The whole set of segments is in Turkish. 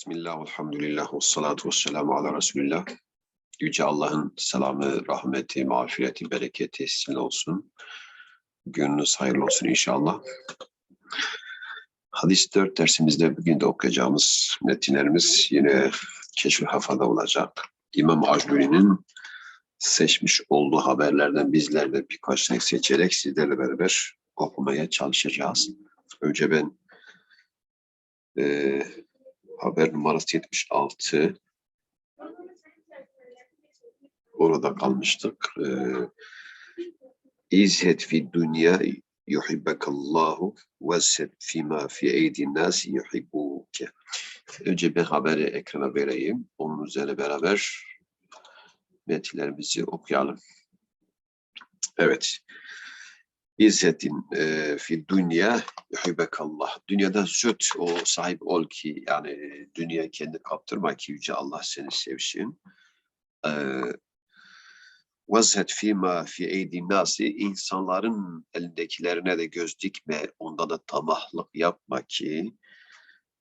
Bismillah, elhamdülillah, ve salatu ve selamu ala Resulillah. Yüce Allah'ın selamı, rahmeti, mağfireti, bereketi sizinle olsun. Gününüz hayırlı olsun inşallah. Hadis 4 dersimizde bugün de okuyacağımız metinlerimiz yine keşf hafada olacak. İmam Acluni'nin seçmiş olduğu haberlerden bizler de birkaç tane seçerek sizlerle beraber okumaya çalışacağız. Önce ben e, haber numarası 76 orada kalmıştık. E, İzhet fi dünya yuhibbekallahu ve set fima fi eydin nasi yuhibbuke. Önce bir haberi ekrana vereyim. Onun üzerine beraber metinlerimizi okuyalım. Evet. İzzetin e, fi dünya yuhibbekallah. Dünyada züht o sahip ol ki yani dünya kendi kaptırma ki yüce Allah seni sevsin. E, Vezhet fîmâ fi eydin nasi insanların elindekilerine de göz dikme, onda da tamahlık yapma ki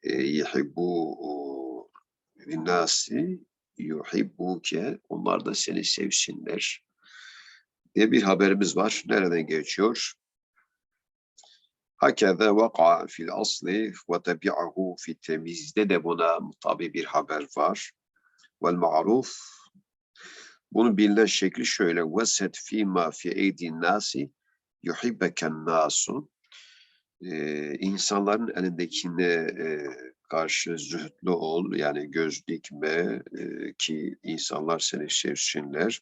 e, yuhibbu nasi yuhibbuke onlar da seni sevsinler diye bir haberimiz var. Nereden geçiyor? Hakeza vaka fil asli ve tebi'ahu fi temizde de buna tabi bir haber var. Vel ma'ruf bunun bilinen şekli şöyle. Veset fîmâ fi eydin nâsi yuhibbeken nâsu. Ee, insanların elindekine e, karşı zühdlü ol, yani göz dikme e, ki insanlar seni sevsinler.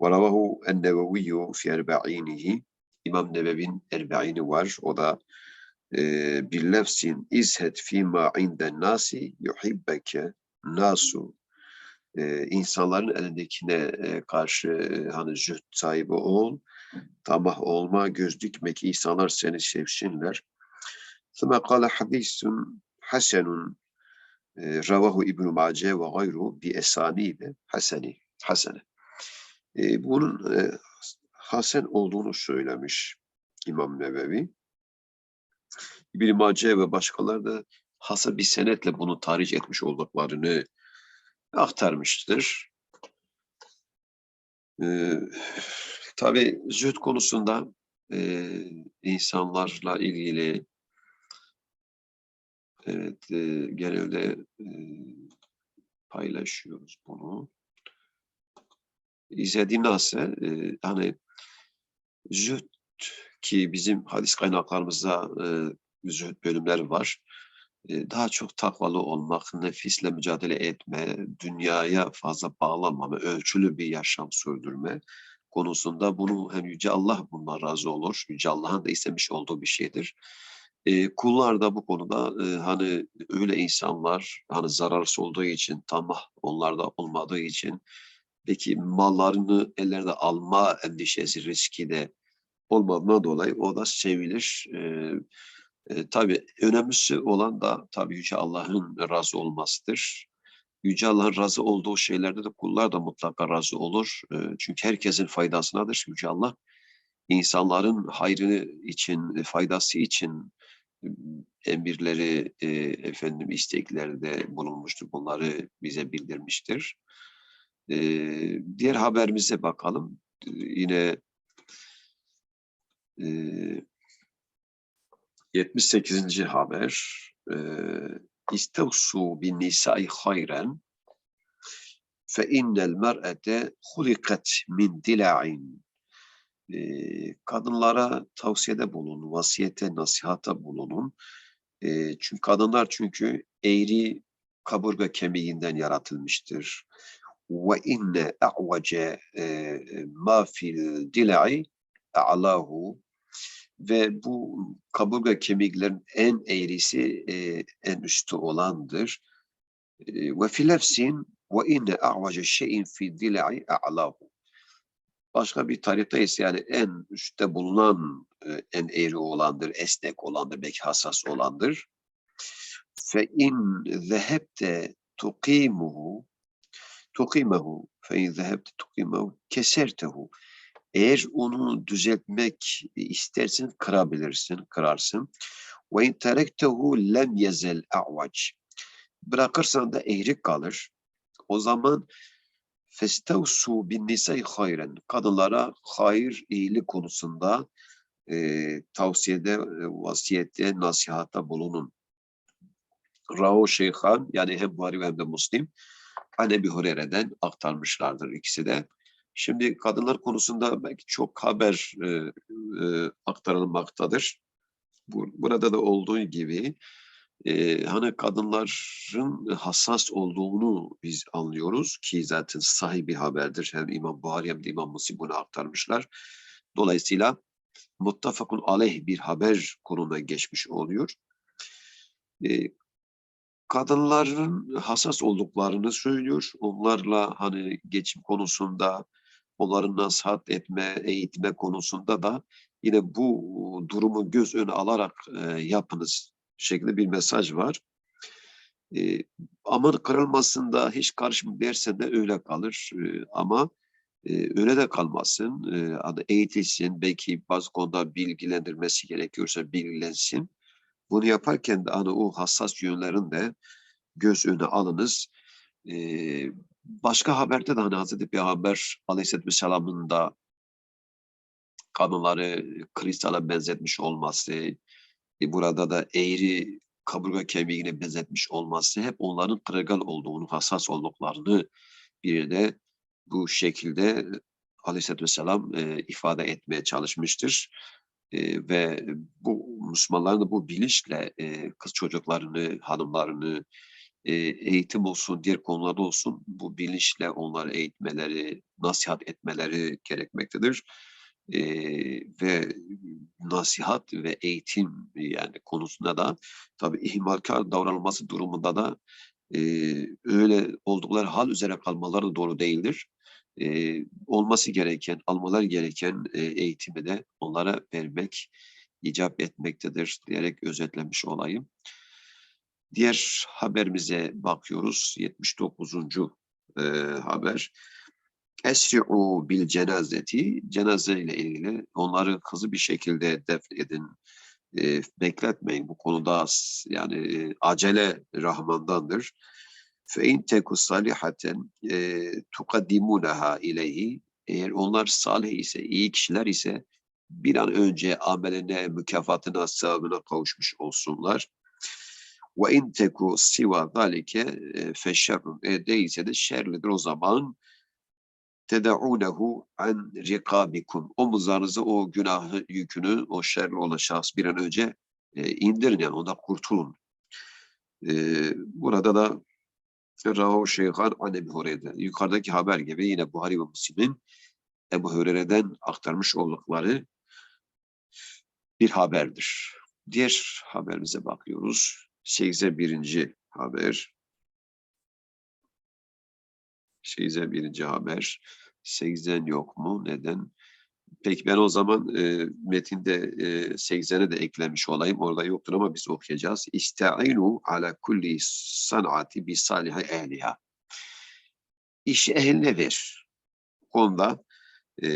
وَرَوَهُ النَّوَوِيُّ fi erba'inihi İmam Nevevi'nin erbe'ini var. O da e, bir lefsin izhet fîmâ inden nâsi yuhibbeke nasu e, insanların elindekine e, karşı e, hani zühd sahibi ol, tamah olma, göz dikme ki insanlar seni sevsinler. ثم قال حديث حسن رواه ابن ماجه وغيره بأسانيد حسني hasene. E, bunun e, hasen olduğunu söylemiş İmam Nevevi. İbn Mace ve başkaları da hasa bir senetle bunu tarih etmiş olduklarını aktarmıştır. Ee, Tabi zühd konusunda e, insanlarla ilgili evet e, genelde e, paylaşıyoruz bunu. İzlediğim nasıl? E, hani zühd ki bizim hadis kaynaklarımızda e, zühd bölümleri var daha çok takvalı olmak, nefisle mücadele etme, dünyaya fazla bağlanmama, ölçülü bir yaşam sürdürme konusunda bunu hem Yüce Allah bundan razı olur. Yüce Allah'ın da istemiş olduğu bir şeydir. E, kullar da bu konuda e, hani öyle insanlar hani zararsız olduğu için tamah onlarda olmadığı için peki mallarını ellerde alma endişesi riski de olmadığına dolayı o da sevilir. E, e, tabii önemlisi olan da tabii Yüce Allah'ın razı olmasıdır. Yüce Allah'ın razı olduğu şeylerde de kullar da mutlaka razı olur. E, çünkü herkesin faydasınadır Yüce Allah. İnsanların hayrını için, faydası için emirleri, e, efendim istekleri de bulunmuştur. Bunları bize bildirmiştir. E, diğer haberimize bakalım. E, yine e, 78. haber İstevsu bin nisai hayren fe innel mer'ete hulikat min dila'in kadınlara tavsiyede bulun, vasiyete, nasihata bulunun. çünkü kadınlar çünkü eğri kaburga kemiğinden yaratılmıştır. Ve inne a'vace ma fil dila'i a'lahu ve bu kaburga kemiklerin en eğrisi e, en üstü olandır. E, ve filefsin ve inne a'vace şeyin fi dila'i a'lahu. Başka bir tarihte ise yani en üstte bulunan e, en eğri olandır, esnek olandır, belki hassas olandır. Fe in zehebte tuqimuhu tuqimehu fe in zehebte tuqimehu kesertehu eğer onu düzeltmek istersin kırabilirsin, kırarsın. Ve in terektehu lem yezel a'vac. bırakırsan da eğri kalır. O zaman festevsu bin nisai hayren. Kadınlara hayır, iyilik konusunda e, tavsiyede, e, vasiyette, nasihatta bulunun. Rahu Şeyhan yani hem Buhari hem de Müslim An Ebi Hureyre'den aktarmışlardır ikisi de. Şimdi kadınlar konusunda belki çok haber e, e, aktarılmaktadır. Bu, burada da olduğu gibi e, hani kadınların hassas olduğunu biz anlıyoruz ki zaten sahibi haberdir. Hem İmam Buhari hem de İmam Müslim bunu aktarmışlar. Dolayısıyla muttafakun aleyh bir haber konuna geçmiş oluyor. E, kadınların hassas olduklarını söylüyor. Onlarla hani geçim konusunda, onların nasihat etme, eğitme konusunda da yine bu durumu göz önüne alarak e, yapınız şeklinde bir mesaj var. E, aman kırılmasında hiç karışma dersen de öyle kalır. E, ama e, öyle de kalmasın. E, hani eğitilsin, belki bazı konuda bilgilendirmesi gerekiyorsa bilgilensin. Bunu yaparken de hani o hassas yönlerin de göz önüne alınız. Ee, başka haberde de hani Hazreti Peygamber Aleyhisselatü Vesselam'ın da kadınları kristala benzetmiş olması, e, burada da eğri kaburga kemiğine benzetmiş olması hep onların kırıgal olduğunu, hassas olduklarını bir bu şekilde Aleyhisselatü Vesselam e, ifade etmeye çalışmıştır. E, ve bu Müslümanların da bu bilinçle e, kız çocuklarını, hanımlarını, e, eğitim olsun, diğer konularda olsun bu bilinçle onları eğitmeleri, nasihat etmeleri gerekmektedir. E, ve nasihat ve eğitim yani konusunda da tabii ihmalkar davranılması durumunda da e, öyle oldukları hal üzere kalmaları doğru değildir. E, olması gereken, almaları gereken e, eğitimi de onlara vermek, icap etmektedir diyerek özetlemiş olayım. Diğer haberimize bakıyoruz. 79. E, haber. Esri'u bil cenazeti. Cenaze ile ilgili onları hızlı bir şekilde defnedin. E, bekletmeyin. Bu konuda yani acele Rahman'dandır. Fe in teku salihaten e, tukaddimunaha ileyhi. Eğer onlar salih ise, iyi kişiler ise bir an önce ameline, mükafatına, sevabına kavuşmuş olsunlar. Ve in teku siva zalike feşerrun. E, değilse de şerlidir o zaman tedaunehu an rikabikum. Omuzlarınıza o günahı yükünü, o şerli olan şahs bir an önce e, indirin yani ondan kurtulun. E, burada da Rahu Şeyhan an Ebu Hureyre. Yukarıdaki haber gibi yine Buhari ve Müslim'in Ebu Hureyre'den aktarmış oldukları bir haberdir. Diğer haberimize bakıyoruz. 81. haber. 81. haber. 80 yok mu? Neden? Peki ben o zaman e, metinde e, 80'e de eklemiş olayım. Orada yoktur ama biz okuyacağız. İsta'inu ala kulli sanati bi salihi ehliha. İşi ehline ver. Bu konuda e,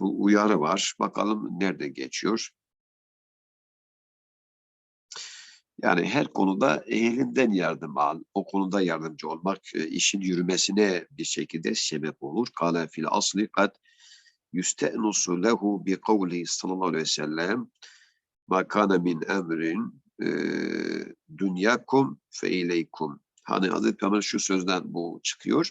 bu uyarı var. Bakalım nerede geçiyor. Yani her konuda elinden yardım al, o konuda yardımcı olmak e, işin yürümesine bir şekilde sebep olur. Kale fil asli kad yüste'nusu lehu bi kavli sallallahu aleyhi ve sellem ma kana min emrin dünyakum fe ileykum. Hani Hazreti Peygamber şu sözden bu çıkıyor.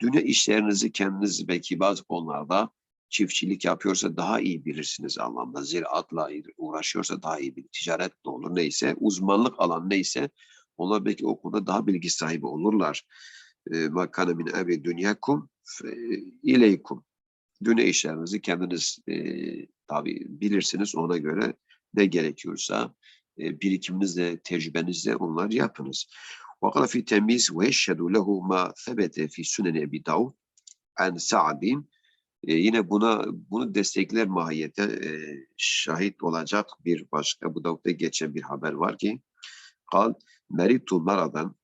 Dünya işlerinizi kendiniz belki bazı konularda çiftçilik yapıyorsa daha iyi bilirsiniz anlamda. Ziraatla uğraşıyorsa daha iyi bilir. Ticaret de olur neyse. Uzmanlık alan neyse onlar belki o konuda daha bilgi sahibi olurlar. Makane min emri dünyakum ileykum Dünya işlerinizi kendiniz e, tabi bilirsiniz ona göre ne gerekiyorsa e, birikiminizle, tecrübenizle onlar yapınız. وقال في تمييز ويشهد له ما ثبت في سنن أبي داود عن سعد e, yine buna bunu destekler mahiyete e, şahit olacak bir başka bu da geçen bir haber var ki kal meritu maradan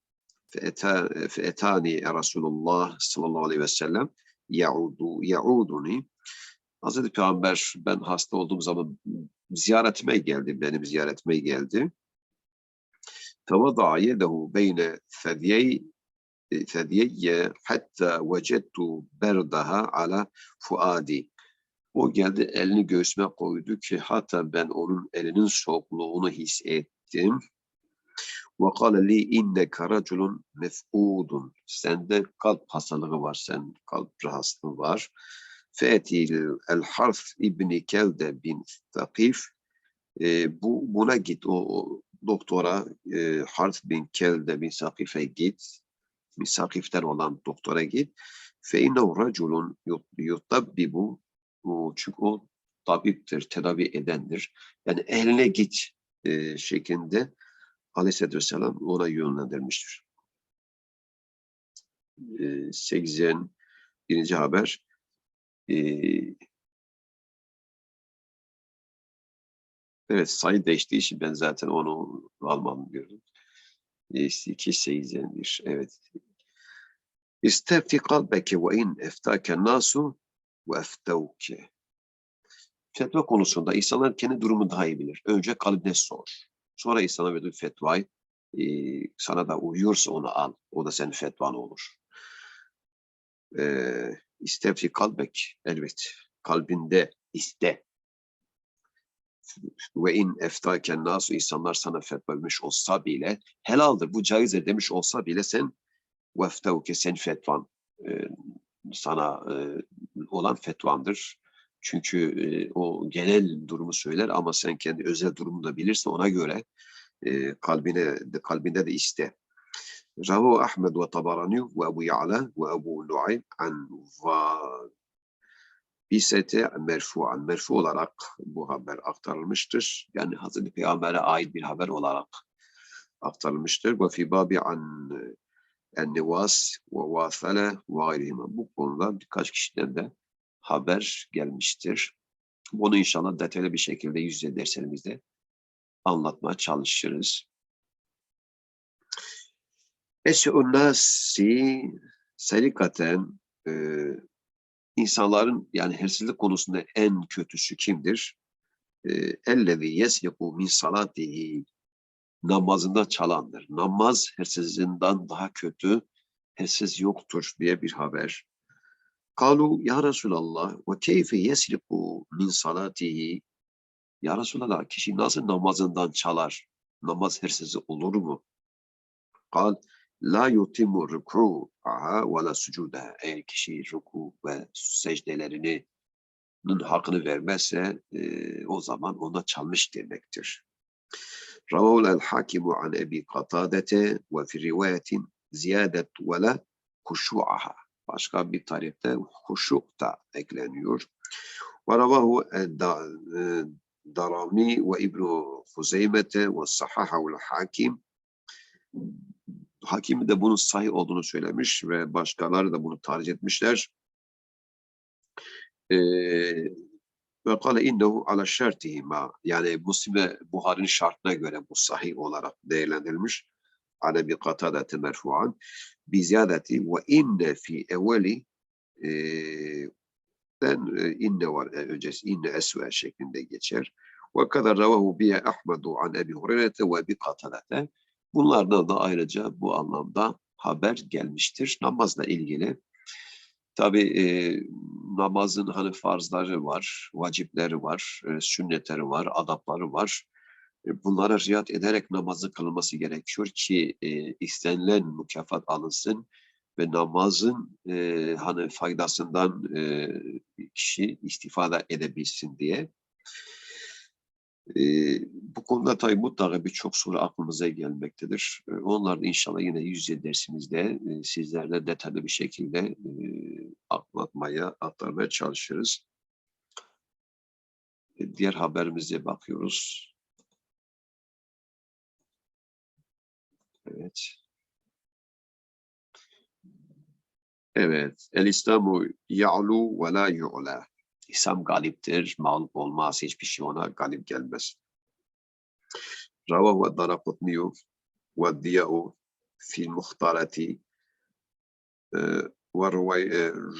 feetani Resulullah sallallahu aleyhi ve sellem yaudu yauduni Hazreti Peygamber ben hasta olduğum zaman ziyaretime geldi, benim ziyaretime geldi. فوضع يده بين ثديي ثديي حتى وجدت بردها على فؤادي. O geldi elini göğsüme koydu ki hatta ben onun elinin soğukluğunu hissettim. Ve kâle li inneke raculun mef'udun. Sende kalp hastalığı var, sen kalp rahatsızlığı var. Fe'til el harf ibni kelde bin takif. E, ee, bu, buna git, o, o doktora e, harf bin kelde bin sakife git. Bin olan doktora git. Fe innehu raculun yutabbibu. Çünkü o tabiptir, tedavi edendir. Yani ehline git e, şeklinde Aleyhisselatü Vesselam ona yönlendirmiştir. E, 81. haber e, Evet sayı değiştiği için ben zaten onu almam diyorum. 281 evet. İstefti kalbeke ve in eftake nasu ve eftevke. Fetva konusunda insanlar kendi durumu daha iyi bilir. Önce kalbine sor. Sonra insana verdiği fetvayı e, sana da uyuyorsa onu al. O da senin fetvan olur. E, İstefti kalbek elbet. Kalbinde iste ve in eftaken nasu insanlar sana fetva vermiş olsa bile helaldir bu caizdir demiş olsa bile sen veftevke sen fetvan e, sana e, olan fetvandır. Çünkü e, o genel durumu söyler ama sen kendi özel durumunu da bilirsin ona göre e, kalbine de kalbinde de iste. Ravu Ahmed ve Tabarani ve Ebu Ya'la ve Ebu Nuaym an Bisete merfu'an, merfu olarak bu haber aktarılmıştır. Yani Hazreti Peygamber'e ait bir haber olarak aktarılmıştır. Ve fi babi an en-Nivas ve Vasale ve gayrihima. Bu konuda birkaç kişiden de haber gelmiştir. Bunu inşallah detaylı bir şekilde yüz yüze derslerimizde anlatmaya çalışırız. Eşe'un nasi serikaten e, insanların yani hırsızlık konusunda en kötüsü kimdir? Ellezî yesliku min salatihi namazında çalandır. Namaz hırsızlığından daha kötü, hırsız yoktur diye bir haber. Kalu ya Resulallah ve keyfe yesliku min salatihi Ya Resulallah kişi nasıl namazından çalar? Namaz hırsızı olur mu? Kal la yutimu ruku'aha ve la sucudaha. Eğer kişi ruku ve secdelerini hakkını vermezse e, o zaman ona çalmış demektir. Ravul el hakimu an ebi katadete ve fi rivayetin ziyadet ve la huşu'aha. Başka bir tarihte huşu da ekleniyor. Ve ravahu e, darami ve ibnu Huzeymete ve sahahaul hakim Hakim de bunun sahih olduğunu söylemiş ve başkaları da bunu tarih etmişler. Ee, ve kale innehu ala şertihima yani Müslim Buhari'nin şartına göre bu sahih olarak değerlendirilmiş. Ziyadeti ve inne fi evveli e, den e, inne var e, öncesi inne esve şeklinde geçer. Ve kadar ravahu biye Ahmedu an Ebi Hureyre'te ve bi katadete Bunlardan da ayrıca bu anlamda haber gelmiştir. Namazla ilgili tabi e, namazın hani farzları var, vacipleri var, e, sünnetleri var, adapları var. E, bunlara riayet ederek namazı kılınması gerekiyor ki e, istenilen mükafat alınsın ve namazın e, hani faydasından e, kişi istifade edebilsin diye. E, bu konuda tabii mutlaka birçok soru aklımıza gelmektedir. E, onlar da inşallah yine yüz yüze dersimizde e, sizlerle detaylı bir şekilde e, anlatmaya, aktarmaya çalışırız. E, diğer haberimize bakıyoruz. Evet. Evet. El İslamu ya'lu ve la yu'la. İslam galiptir, mağlup olmaz, hiçbir şey ona galip gelmez. Ravahu Darakutniyu ve Diya'u fil muhtarati ve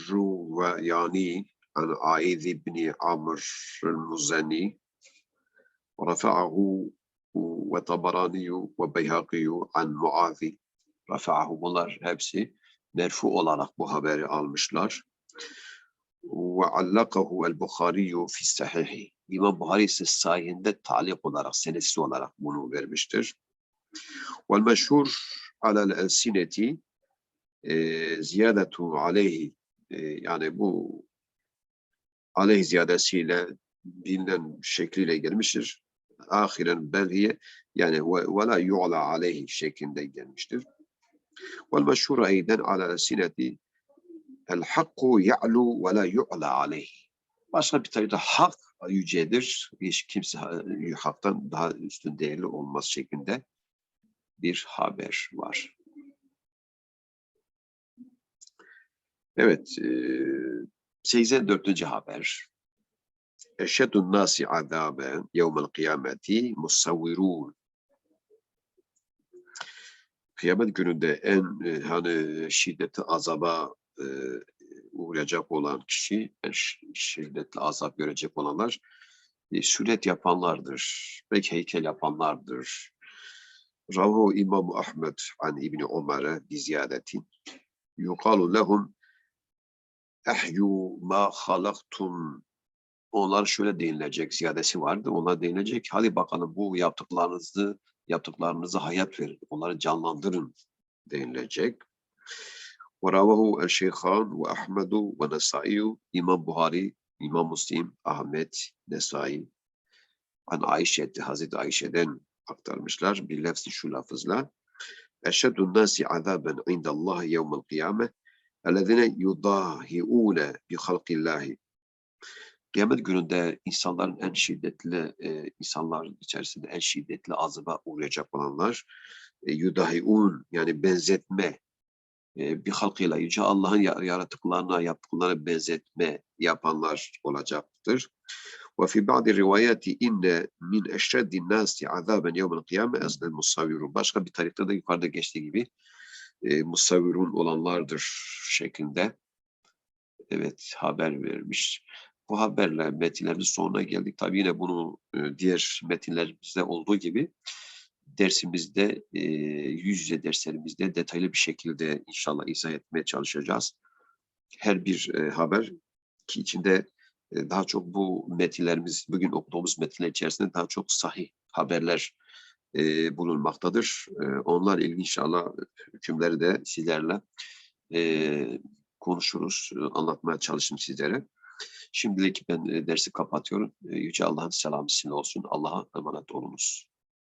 Ruvayani an Aiz ibn Amr el-Muzani ve ve Beyhaki an Muavi rafahu bunlar hepsi merfu olarak bu haberi almışlar. Ve allakahu el Bukhari fi sahihi. İmam Buhari ise sayende talik olarak, senesi olarak bunu vermiştir. Ve meşhur alel elsineti e, ziyadetu aleyhi e, yani bu aleyh ziyadesiyle bilinen şekliyle gelmiştir. Ahiren belhiye yani ve, la yu'la aleyhi şeklinde gelmiştir. Vel meşhur eyden ala sineti el hakku ya'lu ve la yu'la aleyhi. Başka bir tarihte hak yücedir. Hiç kimse haktan daha üstün değerli olmaz şeklinde bir haber var. Evet, e, 84. haber. Eşhedun nasi azaben yevmel kıyameti musavvirun. Kıyamet gününde en e, hani şiddetli azaba e, uğrayacak olan kişi, şi- şiddetli azap görecek olanlar e, süret yapanlardır. Belki heykel yapanlardır. Ravu İmam Ahmed an İbni Ömer'e bi ziyadetin. Yukalu lehum ehyu ma halaktum onlar şöyle denilecek ziyadesi vardı. Onlar denilecek hadi bakalım bu yaptıklarınızı yaptıklarınızı hayat verin. Onları canlandırın denilecek. ورواه الشيخان وأحمد ونسائي İmam Buhari, İmam Müslim, Ahmet, Nesai an Ayşe, Hazreti Ayşe'den aktarmışlar bir lafzı şu lafızla Eşheddun nasi azaben indallahi yevmel kıyame ellezine yudahiune bi halkillahi Kıyamet gününde insanların en şiddetli, e, insanlar içerisinde en şiddetli azaba uğrayacak olanlar e, yudahiun yani benzetme e, bir halkıyla Yüce Allah'ın ya- yaratıklarına yaptıklarına benzetme yapanlar olacaktır. Ve fi ba'di rivayeti inne min eşreddin nasi azaben yevmel kıyame esnel musavvirun. Başka bir tarihte de yukarıda geçtiği gibi e, musavvirun olanlardır şeklinde evet haber vermiş. Bu haberle metinlerimizin sonuna geldik. Tabii yine bunu e, diğer metinlerimizde olduğu gibi dersimizde, e, yüz yüze derslerimizde detaylı bir şekilde inşallah izah etmeye çalışacağız. Her bir e, haber ki içinde daha çok bu metinlerimiz, bugün okuduğumuz metinler içerisinde daha çok sahih haberler e, bulunmaktadır. Onlar ilgili inşallah hükümleri de sizlerle konuşuruz, anlatmaya çalışırım sizlere. Şimdilik ben e, dersi kapatıyorum. E, Yüce Allah'ın selamı sizinle olsun. Allah'a emanet olunuz.